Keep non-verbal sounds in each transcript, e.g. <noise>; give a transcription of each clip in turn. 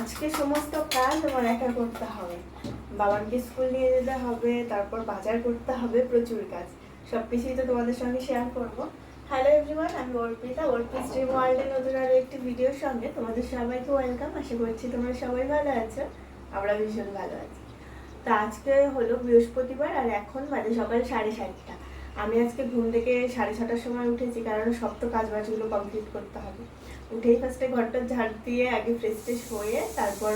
আজকে সমস্ত কাজ আমার একা করতে হবে। বাবাকে স্কুল নিয়ে যেতে হবে, তারপর বাজার করতে হবে, প্রচুর কাজ। সব কিছুই তো তোমাদের সঙ্গে শেয়ার করব। হ্যালো এভরিওয়ান আমি অর্পিতা অর্পিত ড্রিম ওয়ার্ল্ডের নতুন আরও একটি ভিডিওর সঙ্গে তোমাদের সবাইকে ওয়েলকাম আশা করছি তোমরা সবাই ভালো আছো, আমরা ভীষণ ভালো আছি। তো আজকে হলো বৃহস্পতিবার আর এখন বাজে সকাল সাড়ে সাতটা। আমি আজকে ঘুম থেকে সাড়ে ছটার সময় উঠেছি, কারণ সব তো কাজ বাজগুলো কমপ্লিট করতে হবে। উঠেই ফার্স্টে ঘরটা ঝাড় দিয়ে আগে ফ্রেশ ট্রেশ হয়ে তারপর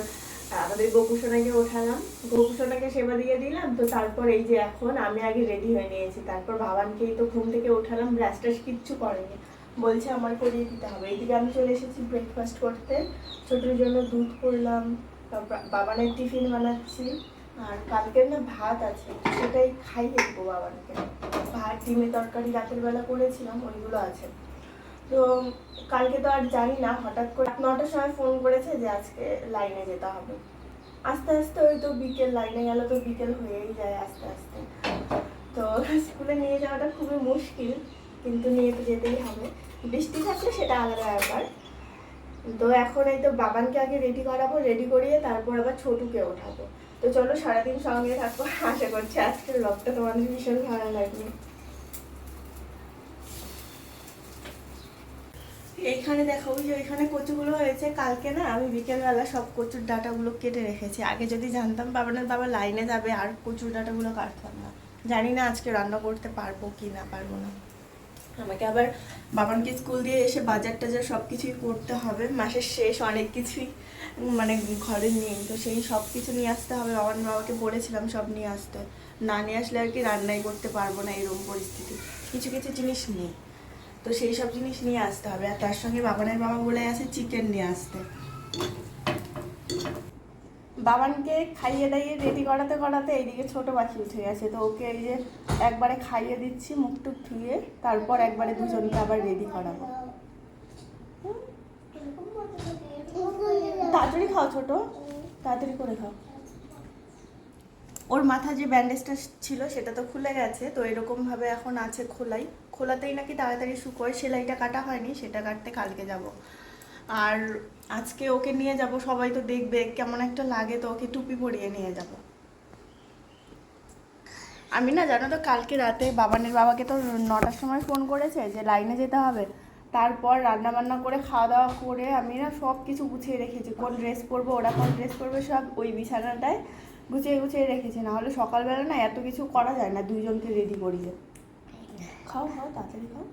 আমাদের গোপুসোনাকে ওঠালাম। গোপুসোনাকে সেবা দিয়ে দিলাম, তো তারপর এই যে এখন আমি আগে রেডি হয়ে নিয়েছি। তারপর বাবানকেই তো ঘুম থেকে ওঠালাম ব্রাশ ট্রাশ কিচ্ছু করেনি। বলছে আমার করিয়ে দিতে হবে। এইদিকে আমি চলে এসেছি ব্রেকফাস্ট করতে। ছোটোর জন্য দুধ করলাম, তারপর বাবানের টিফিন বানাচ্ছি। আর কালকের না ভাত আছে, সেটাই খাইয়ে দেবো বাবানকে। ভাত, ডিমের তরকারি রাতের বেলা করেছিলাম, ওইগুলো আছে। তো কালকে তো আর জানি না, হঠাৎ করে নটার সময় ফোন করেছে যে আজকে লাইনে যেতে হবে। আস্তে আস্তে ওই তো বিকেল লাইনে গেল তো বিকেল হয়েই যায় আস্তে আস্তে। তো স্কুলে নিয়ে যাওয়াটা খুবই মুশকিল, কিন্তু নিয়ে তো যেতেই হবে। বৃষ্টি থাকলে সেটা আলাদা ব্যাপার। তো এখন এই তো বাবানকে আগে রেডি করাবো রেডি করিয়ে তারপর আবার ছোটুকে ওঠাবো। তো চলো সারাদিন সঙ্গে থাকব আশা করছি আজকের ব্লগটা তোমাদের ভীষণ ভালো লাগবে। এইখানে দেখো, ওই যে ওইখানে কচুগুলো হয়েছে। কালকে না আমি বিকেলবেলা সব কচুর ডাটাগুলো কেটে রেখেছি। আগে যদি জানতাম বাবানের বাবা লাইনে যাবে, আর কচুর ডাটাগুলো কাটতাম না। জানি না আজকে রান্না করতে পারব কি না পারব না। আমাকে আবার বাবানকে স্কুল দিয়ে এসে বাজার টাজার সব কিছুই করতে হবে। মাসের শেষ অনেক কিছুই মানে ঘরে নেই। তো সেই সব কিছু নিয়ে আসতে হবে। বাবান বাবাকে বলেছিলাম সব নিয়ে আসতে। না নিয়ে আসলে আর কি রান্নাই করতে পারব না এরকম পরিস্থিতি। কিছু কিছু জিনিস নেই। তো সেই সব জিনিস নিয়ে আসতে হবে। আর তার সঙ্গে বাবানের বাবা বলে আছে চিকেন নিয়ে আসতে। বাবানকে খাইয়ে দাইয়ে রেডি করাতে করাতে এইদিকে ছোট পাখি উঠে গেছে। তো ওকে এই যে একবারে খাইয়ে দিচ্ছি, মুখ টুক ধুয়ে, তারপর একবারে দুজনকে আবার রেডি করাবো। তাড়াতাড়ি খাও ছোট। তাড়াতাড়ি করে খাও। ওর মাথা যে ব্যান্ডেজটা ছিল সেটা তো খুলে গেছে, তো এরকমভাবে এখন আছে খোলাই। খোলাতেই নাকি তাড়াতাড়ি শুকোয় সেলাইটা কাটা হয়নি, সেটা কাটতে কালকে যাব। আর আজকে ওকে নিয়ে যাব, সবাই তো দেখবে, কেমন একটা লাগে, তো ওকে টুপি পরিয়ে নিয়ে যাব। আমি না, জানো তো, কালকে রাতে বাবানের বাবাকে তো নটার সময় ফোন করেছে যে লাইনে যেতে হবে। তারপর রান্না বান্না করে খাওয়া দাওয়া করে আমি না সব কিছু গুছিয়ে রেখেছি। কোন ড্রেস পরবো, ওরা কোন ড্রেস পরবে, সব ওই বিছানাটায়। গুছিয়ে গুছিয়ে রেখেছি না হলে সকালবেলা না এত কিছু করা যায় না, দুইজনকে রেডি করিয়ে। খাও খাও, তাড়াতাড়ি খাও।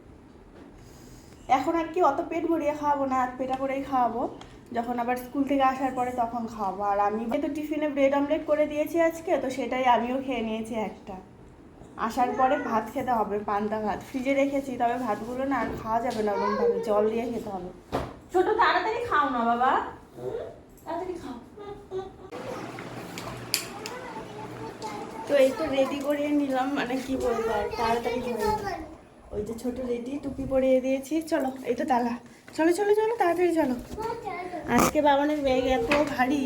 এখন আর কি, অত পেট ভরিয়ে খাওয়াবো না পেটা করেই খাওয়াবো। যখন আবার স্কুল থেকে আসার পরে তখন খাওয়াবো। আর আমি তো টিফিনে ব্রেড অমলেট করে দিয়েছি আজকে, তো সেটাই আমিও খেয়ে নিয়েছি একটা। আসার পরে ভাত খেতে হবে, পান্তা ভাত। ফ্রিজে রেখেছি, তবে ভাতগুলো না আর খাওয়া যাবে না ওরকমভাবে জল দিয়ে খেতে হবে। ছোট, তাড়াতাড়ি খাও না বাবা। তাড়াতাড়ি খাও। তো এই তো রেডি করিয়ে নিলাম মানে কি বলব আর তাড়াতাড়ি হয়ে। ওই যে ছোট রেডি টুপি পরিয়ে দিয়েছি চলো এই তো তালা। চলো চলো চলো তাড়াতাড়ি চলো। আজকে বাবানের ব্যাগ এত ভারী।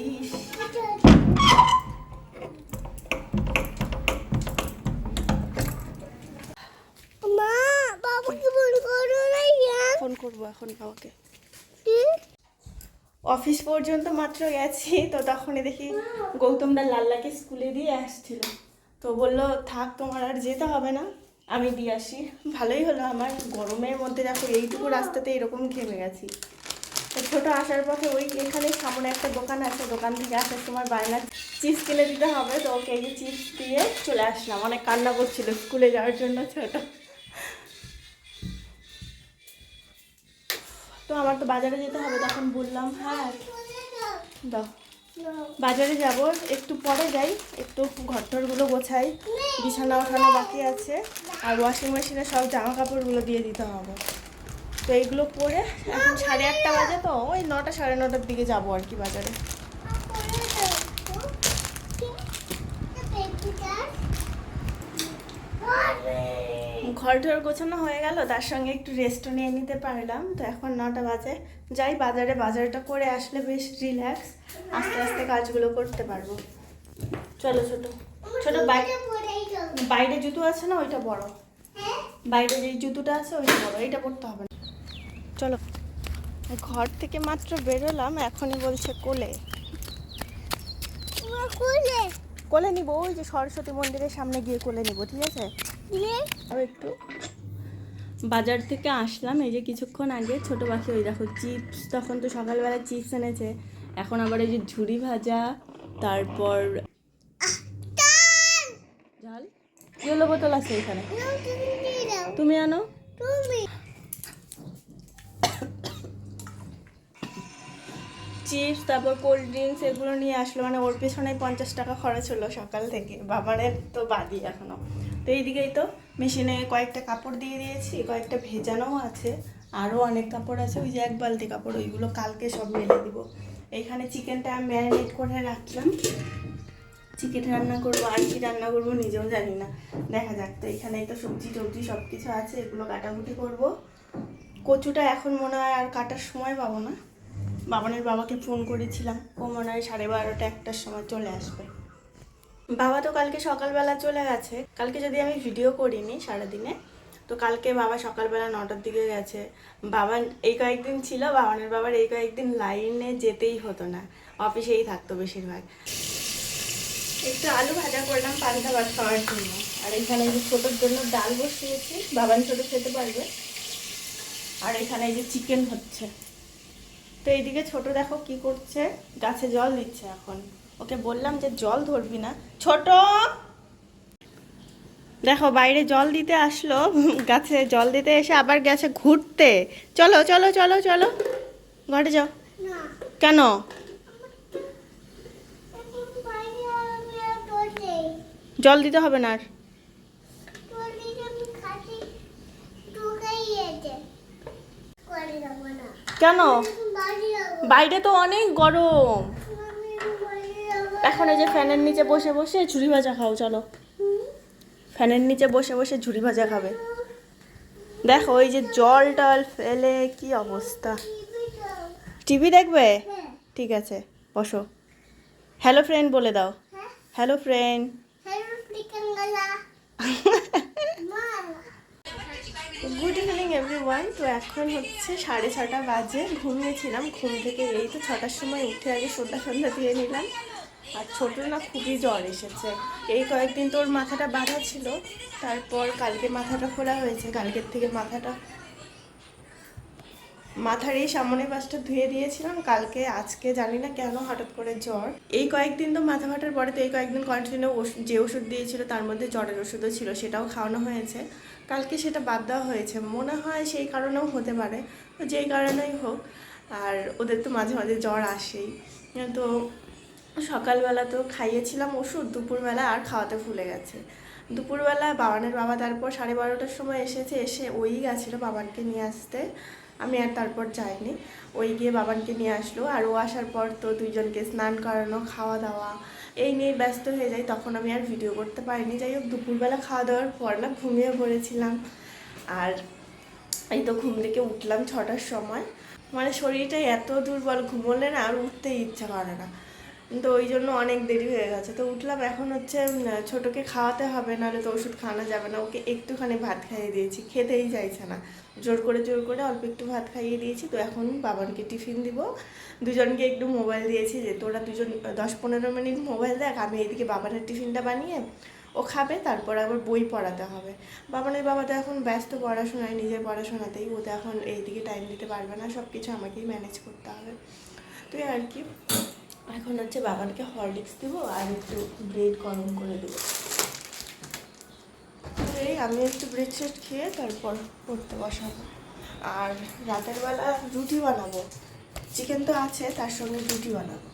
ফোন করব এখন বাবাকে। অফিস পর্যন্ত মাত্র গেছি তো তখনই দেখি গৌতমরা লাল্লাকে স্কুলে দিয়ে আসছিল। তো বলল, থাক, তোমার আর যেতে হবে না। আমি দিয়ে আসি। ভালোই হলো আমার। গরমের মধ্যে দেখো, এইটুকু রাস্তাতে এরকম ঘেমে গেছি। ছোটো আসার পথে ওই এখানে সামনে একটা দোকান আছে, দোকান থেকে আসার সময় বায়না চিপস কিনে দিতে হবে। তো ওকে এই চিপস দিয়ে চলে আসলাম। অনেক কান্না করছিল স্কুলে যাওয়ার জন্য ছোট। তো আমার তো বাজারে যেতে হবে, তখন বললাম হ্যাঁ দাও। বাজারে যাব, একটু পরে যাই, একটু ঘর ঘরটরগুলো গোছাই। বিছানা ওঠানো বাকি আছে, আর ওয়াশিং মেশিনে সব জামা কাপড়গুলো দিয়ে দিতে হবে। তো এইগুলো পরে এখন সাড়ে আটটা বাজে তো, ওই নটা সাড়ে নটার দিকে যাব আর কি বাজারে। ঘর ঠর গোছানো হয়ে গেল তার সঙ্গে একটু রেস্টও নিয়ে নিতে পারলাম। তো এখন নটা বাজে। যাই বাজারে বাজারটা করে আসলে বেশ রিল্যাক্স আস্তে আস্তে কাজগুলো করতে পারব। চলো ছোট ছোট বাইরে জুতো আছে না ওইটা বড় বাইরে যে জুতোটা আছে ওইটা বড় এইটা পড়তে হবে না। চলো ঘর থেকে মাত্র বেরোলাম এখনই বলছে কোলে? কোলে নিবো ওই যে সরস্বতী মন্দিরের সামনে গিয়ে কোলে নিবো ঠিক আছে? একটু বাজার থেকে আসলাম, এই যে কিছুক্ষণ আগে ছোট পাখি, ওই দেখো চিপস, তখন তো সকালবেলা চিপস এনেছে। এখন আবার এই যে ঝুড়ি ভাজা, তারপর ঝাল? ইয়েলো বোতল আছে এখানে? তুমি আনো? চিপস, তারপর কোল্ড ড্রিঙ্কস, এগুলো নিয়ে আসলো। মানে ওর পেছনে পঞ্চাশ টাকা খরচ হলো সকাল থেকে। বাবারের তো বাদই এখনও। তো এইদিকেই তো মেশিনে কয়েকটা কাপড় দিয়ে দিয়েছি, কয়েকটা ভেজানোও আছে, আরও অনেক কাপড় আছে, ওই যে এক বালতি কাপড়, ওইগুলো কালকে সব মেলে দিব। এইখানে চিকেনটা আমি ম্যারিনেট করে রাখলাম। চিকেন রান্না করব, আর কি রান্না করব নিজেও জানি না। দেখা যাক, তো এখানে তো সবজি টবজি সব কিছু আছে, এগুলো কাটাকুটি করব। কচুটা এখন মনে হয় আর কাটার সময় পাবো না। বাবানের বাবাকে ফোন করেছিলাম, ও মনে হয় সাড়ে বারোটা একটার সময় চলে আসবে। বাবা তো কালকে সকালবেলা চলে গেছে। কালকে যদি আমি ভিডিও করিনি সারাদিনে, তো কালকে বাবা সকালবেলা নটার দিকে গেছে। বাবা এই কয়েকদিন ছিল, বাবানের বাবার এই কয়েকদিন লাইনে যেতেই হতো না। অফিসেই থাকতো বেশিরভাগ। একটু আলু ভাজা করলাম পান্তা ভাত খাওয়ার জন্য। আর এখানে যে ছোটোর জন্য ডাল বসিয়েছি, বাবান ছোটো খেতে পারবে। আর এখানে এই যে চিকেন হচ্ছে। তো এইদিকে ছোট দেখো কি করছে, গাছে জল দিচ্ছে এখন। ওকে বললাম যে জল ধরবি না। ছোট। দেখো বাইরে জল দিতে আসলো গাছে জল দিতে এসে আবার গেছে ঘুরতে। চলো চলো চলো চলো। ঘরে যাও। কেন? জল দিতে হবে না আর। কেন? বাইরে তো অনেক গরম। এখন এই যে ফ্যানের নিচে বসে বসে ঝুড়ি ভাজা খাও, চলো। ফ্যানের নিচে বসে বসে ঝুড়ি ভাজা খাবে। দেখো ওই যে জল টল ফেলে কি অবস্থা। টিভি দেখবে? ঠিক আছে, বসো। হ্যালো ফ্রেন্ড বলে দাও। হ্যাঁ hello friend good evening everyone তো এখন হচ্ছে সাড়ে ছটা বাজে। ঘুমিয়েছিলাম, ঘুম থেকে এই তো ছটার সময় উঠে আগে সন্ধ্যা সন্ধ্যা দিয়ে নিলাম। আর ছোট না খুবই জ্বর এসেছে। এই কয়েকদিন তোর মাথাটা বাঁধা ছিল, তারপর কালকে মাথাটা খোলা হয়েছে। কালকের থেকে মাথাটা মাথার এই সামনের পাশটা ধুয়ে দিয়েছিলাম। কালকে, আজকে জানি না কেন হঠাৎ করে জ্বর। এই কয়েকদিন তো মাথা ফাটার পরে তো এই কয়েকদিন কন্টিনিউ যে ওষুধ দিয়েছিল তার মধ্যে জ্বরের ওষুধও ছিল, সেটাও খাওয়ানো হয়েছে। কালকে সেটা বাদ দেওয়া হয়েছে। মনে হয় সেই কারণেও হতে পারে। তো যেই কারণেই হোক, আর ওদের তো মাঝে মাঝে জ্বর আসেই। তো সকালবেলা তো খাইয়েছিলাম ওষুধ, দুপুরবেলা আর খাওয়াতে ভুলে গেছে। দুপুরবেলা বাবানের বাবা তারপর সাড়ে বারোটার সময় এসেছে, এসে ওই গেছিল বাবানকে নিয়ে আসতে। আমি আর তারপর যাইনি। ওই গিয়ে বাবানকে নিয়ে আসলো আর ও আসার পর তো দুইজনকে স্নান করানো, খাওয়া দাওয়া, এই নিয়ে ব্যস্ত হয়ে যাই। তখন আমি আর ভিডিও করতে পারিনি। যাই হোক, দুপুরবেলা খাওয়া দাওয়ার পর না ঘুমিয়ে পড়েছিলাম। আর এই তো ঘুম থেকে উঠলাম ছটার সময়। মানে শরীরটা এত দুর্বল, ঘুমোলে না আর উঠতে ইচ্ছা করে না। তো ওই জন্য অনেক দেরি হয়ে গেছে। তো উঠলাম, এখন হচ্ছে ছোটকে খাওয়াতে হবে, নাহলে তো ওষুধ খাওয়ানো যাবে না। ওকে একটুখানি ভাত খাইয়ে দিয়েছি, খেতেই চাইছে না। জোর করে জোর করে অল্প একটু ভাত খাইয়ে দিয়েছি। তো এখন বাবানকে টিফিন দিব। দুজনকে একটু মোবাইল দিয়েছি যে তোরা দুজন দশ পনেরো মিনিট মোবাইল দেখ, আমি এইদিকে বাবানের টিফিনটা বানিয়ে ও খাবে, তারপর আবার বই পড়াতে হবে। বাবানের বাবা তো এখন ব্যস্ত, পড়াশোনায়, নিজের পড়াশোনাতেই। ও তো এখন এইদিকে টাইম দিতে পারবে না সব কিছু আমাকেই ম্যানেজ করতে হবে। তো এই আর কি। এখন হচ্ছে বাবানকে হরলিক্স দেবো আর একটু ব্রেড গরম করে দেব। এই আমি একটু ব্রেড সেট খেয়ে তারপর পড়তে বসাবো। আর রাতের বেলা রুটি বানাবো। চিকেন তো আছে, তার সঙ্গে রুটি বানাবো।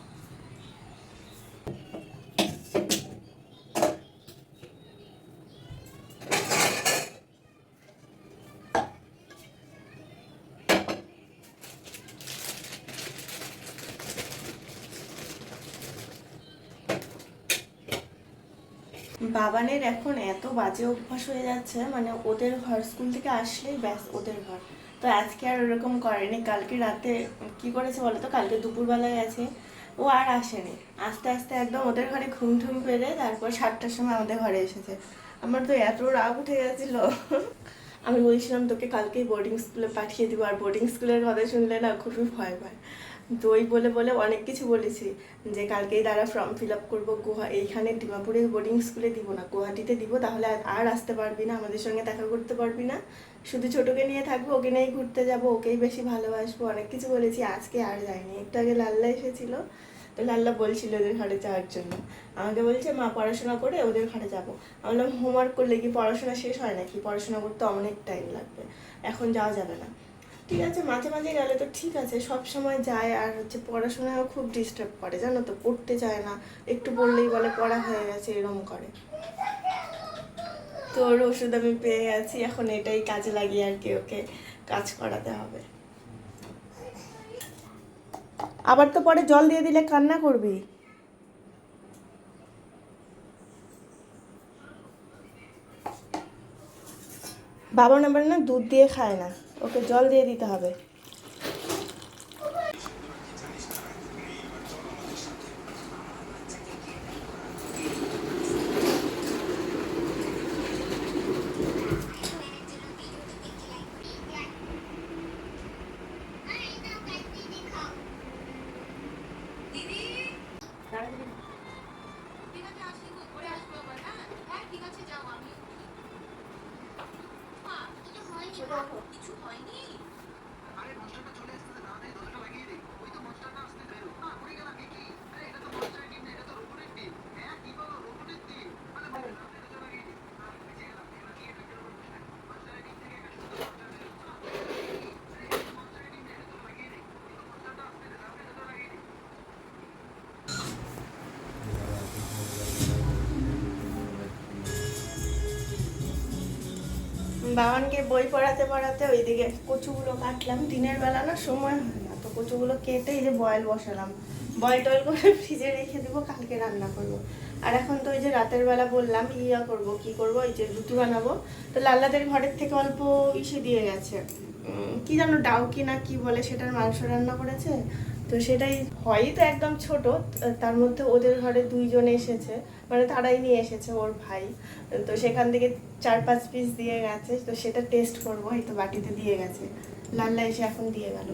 বাবানের এখন এত বাজে অভ্যাস হয়ে যাচ্ছে মানে ওদের ঘর স্কুল থেকে আসলেই ব্যাস ওদের ঘর। তো আজকে আর ওরকম করেনি, কালকে রাতে কি করেছে বলো তো কালকে দুপুরবেলায় গেছে, ও আর আসেনি। আস্তে আস্তে একদম ওদের ঘরে ঘুম ঠুম পেরে তারপর সাতটার সময় আমাদের ঘরে এসেছে। আমার তো এত রাগ উঠে গেছিল। আমি বলছিলাম, তোকে কালকেই বোর্ডিং স্কুলে পাঠিয়ে দিব। আর বোর্ডিং স্কুলের কথা শুনলে না খুবই ভয় পায়। ওই বলে বলে অনেক কিছু বলেছি যে কালকেই দ্বারা ফর্ম ফিল আপ করব, গুহা এইখানে ডিমাপুরে বোর্ডিং স্কুলে দিব না, গুয়াহাটিতে দিব, তাহলে আর- আর আসতে পারবি না, আমাদের সঙ্গে দেখা করতে পারবি না। শুধু ছোটোকে নিয়ে থাকব, ওকে নিয়েই ঘুরতে যাব, ওকেই বেশি ভালোবাসবো, অনেক কিছু বলেছি, আজকে আর যাইনি। একটু আগে লাল্লা এসেছিল, তো লাল্লা বলছিল ওদের ঘরে যাওয়ার জন্য। আমাকে বলছে, মা, পড়াশোনা করে ওদের ঘরে যাব। আমি বললাম, হোমওয়ার্ক করলে কি পড়াশোনা শেষ হয় নাকি? পড়াশোনা করতে অনেক টাইম লাগবে। এখন যাওয়া যাবে না। ঠিক আছে, মাঝে মাঝে গেলে তো ঠিক আছে, সব সময় যায় আর হচ্ছে পড়াশোনাও খুব ডিস্টার্ব করে, জানো তো, পড়তে চায় না, একটু পড়লেই বলে পড়া হয়ে গেছে এরকম করে। তো ওর ওষুধ আমি পেয়ে গেছি, এখন এটাই কাজে লাগিয়ে আর কি ওকে কাজ করাতে হবে। আবার তো পরে জল দিয়ে দিলে কান্না করবি? বাবা না দুধ দিয়ে খায় না। ওকে জল দিয়ে দিতে হবে ঠিক আছে আসি গো করে আসব আবার হ্যাঁ হ্যাঁ ঠিক আছে যাও আমি মা, কিছু হয়নি মা? কিছু হয়নি বাবানকে বই পড়াতে পড়াতে ওইদিকে কচুগুলো কাটলাম। দিনের বেলা না সময় হয় না, তো কচুগুলো কেটে এই যে বয়েল বসালাম। বয়েল টয়েল করে ফ্রিজে রেখে দেবো, কালকে রান্না করব। আর এখন তো ওই যে রাতের বেলা বললাম, ইয়া করব, কি করব এই যে রুটি বানাবো। তো লাল্লাদের ঘরের থেকে অল্প ইসে দিয়ে গেছে। কি জানো, ডাউকি না কি বলে, সেটার মাংস রান্না করেছে। তো সেটাই হয়ই তো একদম ছোট, তার মধ্যে ওদের ঘরে দুইজন এসেছে মানে তারাই নিয়ে এসেছে ওর ভাই। তো সেখান থেকে চার পাঁচ পিস দিয়ে গেছে, তো সেটা টেস্ট করব এই তো বাটিতে দিয়ে গেছে। লাল্লা এসে এখন দিয়ে গেল।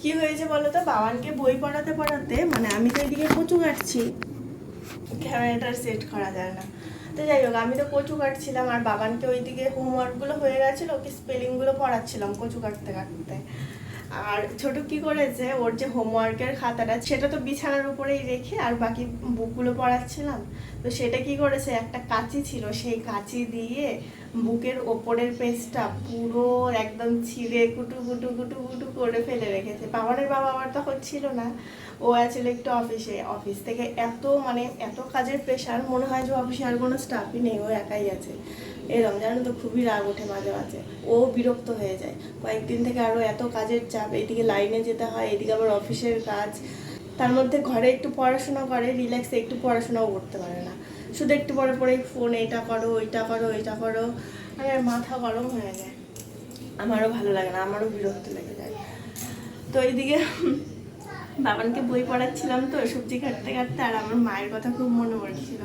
কি হয়েছে বলো তো? বাবানকে বই পড়াতে পড়াতে মানে আমি তো এদিকে কচু কাটছি। ক্যামেরাটার সেট করা যায় না। তো যাই হোক, আমি তো কচু কাটছিলাম, আর বাবানকে ওইদিকে হোমওয়ার্কগুলো হয়ে গেছিল, ওকে স্পেলিংগুলো পড়াচ্ছিলাম কচু কাটতে কাটতে। আর ছোট কি করেছে? ওর যে হোমওয়ার্কের খাতাটা, সেটা তো বিছানার উপরেই রেখে আর বাকি বুকগুলো পড়াচ্ছিলাম। তো সেটা কি করেছে? একটা কাঁচি ছিল, সেই কাঁচি দিয়ে বুকের ওপরের পেজটা পুরো একদম ছিঁড়ে কুটু কুটু কুটু কুটু করে ফেলে রেখেছে। বাবানের বাবা আবার তখন ছিল না। ও আছিল একটু অফিসে অফিস থেকে এত মানে এত কাজের প্রেশার মনে হয় যে অফিসে আর কোনো স্টাফই নেই, ও একাই আছে। এরকম জানো তো খুবই রাগ ওঠে মাঝে মাঝে। ও বিরক্ত হয়ে যায়। কয়েকদিন থেকে আরও এত কাজের চাপ, এদিকে লাইনে যেতে হয়, এদিকে আবার অফিসের কাজ। তার মধ্যে ঘরে একটু পড়াশোনা করে রিল্যাক্সে একটু পড়াশোনাও করতে পারে না। শুধু একটু পরে পরে ফোন এইটা করো, ওইটা করো ওইটা করো। মানে মাথা গরম হয়ে যায়। আমারও ভালো লাগে না, আমারও বিরক্ত লেগে যায়। তো এইদিকে বাবানকে বই পড়াচ্ছিলাম তো, সবজি কাটতে কাটতে, আর আমার মায়ের কথা খুব মনে পড়ছিল।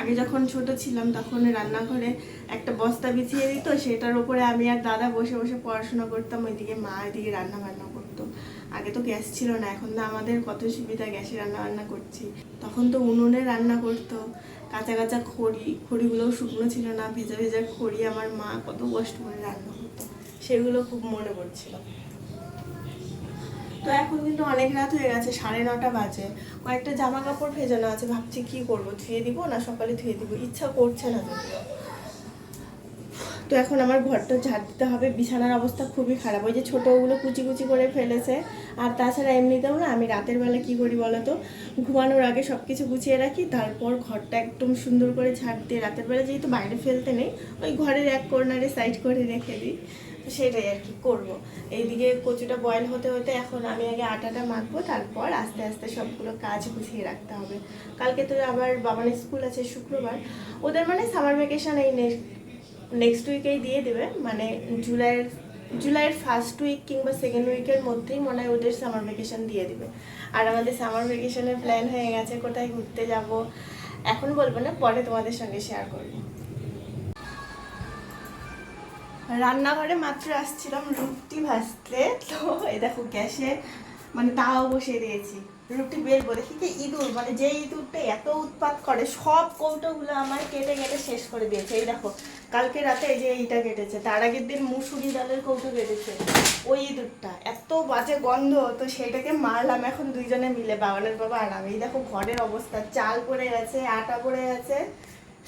আগে যখন ছোট ছিলাম তখন রান্নাঘরে একটা বস্তা বিছিয়ে দিত, সেটার উপরে আমি আর দাদা বসে বসে পড়াশোনা করতাম, ওইদিকে মা এদিকে রান্না বান্না করতো। আগে তো গ্যাস ছিল না, এখন তো আমাদের কত সুবিধা গ্যাসে রান্না বান্না করছি। তখন তো উনুনে রান্না করতো, কাঁচা কাঁচা খড়ি, খড়িগুলোও শুকনো ছিল না, ভেজা ভেজা খড়ি আমার মা কত কষ্ট করে রান্না করতো, সেগুলো খুব মনে পড়ছিল। তো এখন কিন্তু অনেক রাত হয়ে গেছে, সাড়ে নটা বাজে। কয়েকটা জামা কাপড় ভেজানো আছে, ভাবছি কি করব, ধুয়ে দিব না সকালে ধুয়ে দিব? ইচ্ছা করছে না যদিও। তো এখন আমার ঘরটা ঝাড় দিতে হবে, বিছানার অবস্থা খুবই খারাপ। ওই যে ছোটোগুলো কুচি কুচি করে ফেলেছে, আর তাছাড়া এমনিতেও না আমি রাতের বেলা কি করি বলো তো ঘুমানোর আগে সব কিছু গুছিয়ে রাখি, তারপর ঘরটা একদম সুন্দর করে ঝাড় দিয়ে, রাতের বেলা যেহেতু বাইরে ফেলতে নেই, ওই ঘরের এক কর্নারে সাইড করে রেখে দিই। সেটাই আর কি করব। এইদিকে কচুটা বয়েল হতে হতে এখন আমি আগে আটাটা মাখবো, তারপর আস্তে আস্তে সবগুলো কাজ গুছিয়ে রাখতে হবে। কালকে তো আবার বাবানের স্কুল আছে শুক্রবার, ওদের মানে সামার ভ্যাকেশন এই নেক্সট উইকেই দিয়ে দেবে। মানে জুলাইয়ের জুলাইয়ের ফার্স্ট উইক কিংবা সেকেন্ড উইকের মধ্যেই মনে হয় ওদের সামার ভ্যাকেশন দিয়ে দেবে। আর আমাদের সামার ভ্যাকেশনের প্ল্যান হয়ে গেছে, কোথায় ঘুরতে যাব, এখন বলব না, পরে তোমাদের সঙ্গে শেয়ার করব। রান্নাঘরে মাত্র আসছিলাম রুটি ভাজতে। তো এই দেখো গ্যাসে মানে তাও বসিয়ে দিয়েছি। রুটি বেলবো, দেখি কি ইঁদুর মানে যে ইঁদুরটা এত উৎপাত করে, সব কৌটোগুলো আমার কেটে কেটে শেষ করে দিয়েছে। এই দেখো, কালকে রাতে এই যে এইটা কেটেছে, তার আগের দিন মুসুরি ডালের কৌটো কেটেছে ওই ইঁদুরটা। এত বাজে গন্ধ, তো সেটাকে মারলাম এখন দুইজনে মিলে, বাবানের বাবা আর আমি। দেখো ঘরের অবস্থা, চাল পড়ে গেছে, আটা পড়ে গেছে,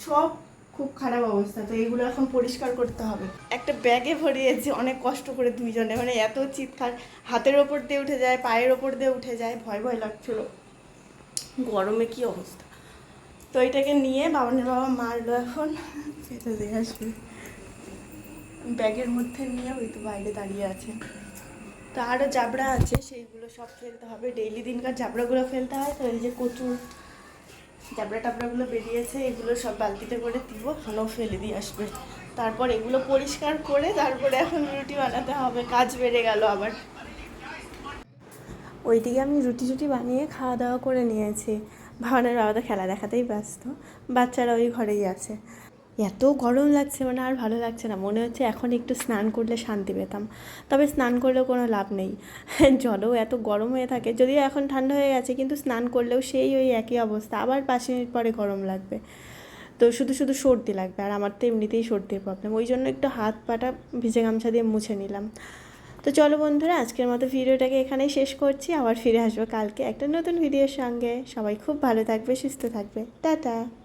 সব খুব খারাপ অবস্থা, তো এগুলো এখন পরিষ্কার করতে হবে। একটা ব্যাগে ভরিয়েছি অনেক কষ্ট করে দুইজনে মানে এত চিৎকার, হাতের ওপর দিয়ে উঠে যায়, পায়ের ওপর দিয়ে উঠে যায়, ভয় ভয় লাগছিল। গরমে কি অবস্থা? তো এটাকে নিয়ে বাবানের বাবা মারলো এখন। আসবে। ব্যাগের মধ্যে নিয়ে ওই তো বাইরে দাঁড়িয়ে আছে। তো আরও জাবড়া আছে, সেইগুলো সব ফেলতে হবে। ডেইলি দিনকার জাবড়াগুলো ফেলতে হয়, তো এই যে কচুর জাবড়া টাবড়াগুলো বেরিয়েছে, এগুলো সব বালতিতে করে দিব ওখানেও ফেলে দিয়ে আসবে। তারপর এগুলো পরিষ্কার করে তারপরে এখন রুটি বানাতে হবে, কাজ বেড়ে গেল আবার। ওইদিকে আমি রুটি টুটি বানিয়ে খাওয়া দাওয়া করে নিয়েছি। ভাবনার বাবা তো খেলা দেখাতেই ব্যস্ত, বাচ্চারা ওই ঘরেই আছে। এত গরম লাগছে মানে আর ভালো লাগছে না। মনে হচ্ছে এখন একটু স্নান করলে শান্তি পেতাম। তবে স্নান করলেও কোনো লাভ নেই। <laughs> জলও এত গরম হয়ে থাকে। যদিও এখন ঠান্ডা হয়ে গেছে, কিন্তু স্নান করলেও সেই ওই একই অবস্থা। আবার পাঁচ মিনিট পরে গরম লাগবে। তো শুধু শুধু সর্দি লাগবে। আর আমার তো এমনিতেই সর্দির প্রবলেম ওই জন্য একটু হাত পাটা ভিজে গামছা দিয়ে মুছে নিলাম। তো চলো বন্ধুরা, আজকের মতো ভিডিওটাকে এখানেই শেষ করছি। আবার ফিরে আসব কালকে একটা নতুন ভিডিওর সঙ্গে। সবাই খুব ভালো থাকবে, সুস্থ থাকবে। টাটা!